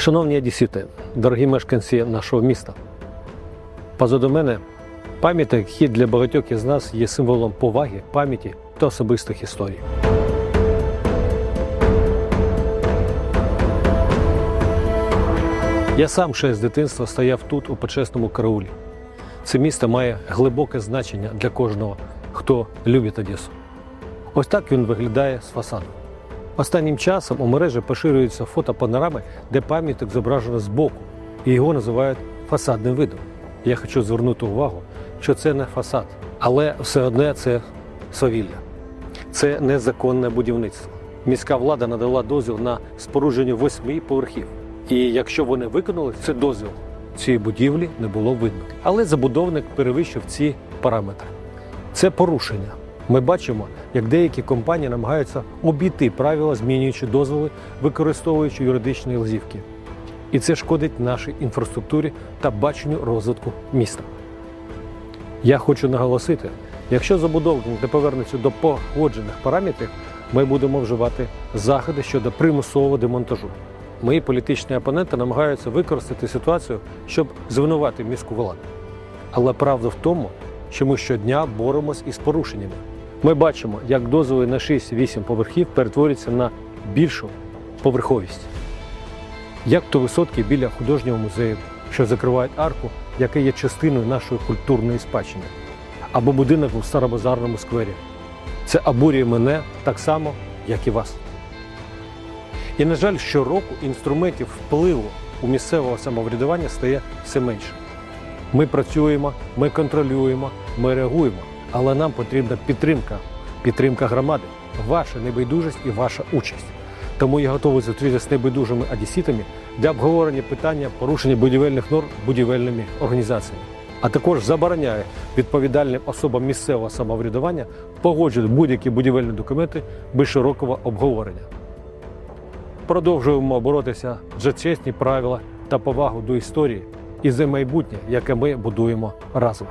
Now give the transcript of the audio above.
Шановні одесіти, дорогі мешканці нашого міста, позаду мене пам'ятник, який для багатьох із нас є символом поваги, пам'яті та особистих історій. Я сам ще з дитинства стояв тут, у почесному караулі. Це місто має глибоке значення для кожного, хто любить Одесу. Ось так він виглядає з фасаду. Останнім часом у мережі поширюються фотопанорами, де пам'ятник зображено збоку, і його називають фасадним видом. Я хочу звернути увагу, що це не фасад, але все одне це свавілля. Це незаконне будівництво. Міська влада надала дозвіл на спорудження восьми поверхів. І якщо вони виконали цей дозвіл, цієї будівлі не було видно. Але забудовник перевищив ці параметри. Це порушення. Ми бачимо, як деякі компанії намагаються обійти правила, змінюючи дозволи, використовуючи юридичні лазівки. І це шкодить нашій інфраструктурі та баченню розвитку міста. Я хочу наголосити, якщо забудовник не повернеться до погоджених параметрів, ми будемо вживати заходи щодо примусового демонтажу. Мої політичні опоненти намагаються використати ситуацію, щоб звинувати міську владу. Але правда в тому, що ми щодня боремось із порушеннями. Ми бачимо, як дозволи на 6-8 поверхів перетворюються на більшу поверховість. Як то висотки біля художнього музею, що закривають арку, яка є частиною нашої культурної спадщини, або будинок у старобазарному сквері. Це обурює мене так само, як і вас. І, на жаль, щороку інструментів впливу у місцевого самоврядування стає все менше. Ми працюємо, ми контролюємо, ми реагуємо, але нам потрібна підтримка, підтримка громади, ваша небайдужість і ваша участь. Тому я готовий зустрітися з небайдужими одеситами для обговорення питання порушення будівельних норм будівельними організаціями. А також забороняє відповідальним особам місцевого самоврядування погоджувати будь-які будівельні документи без широкого обговорення. Продовжуємо боротися за чесні правила та повагу до історії і за майбутнє, яке ми будуємо разом.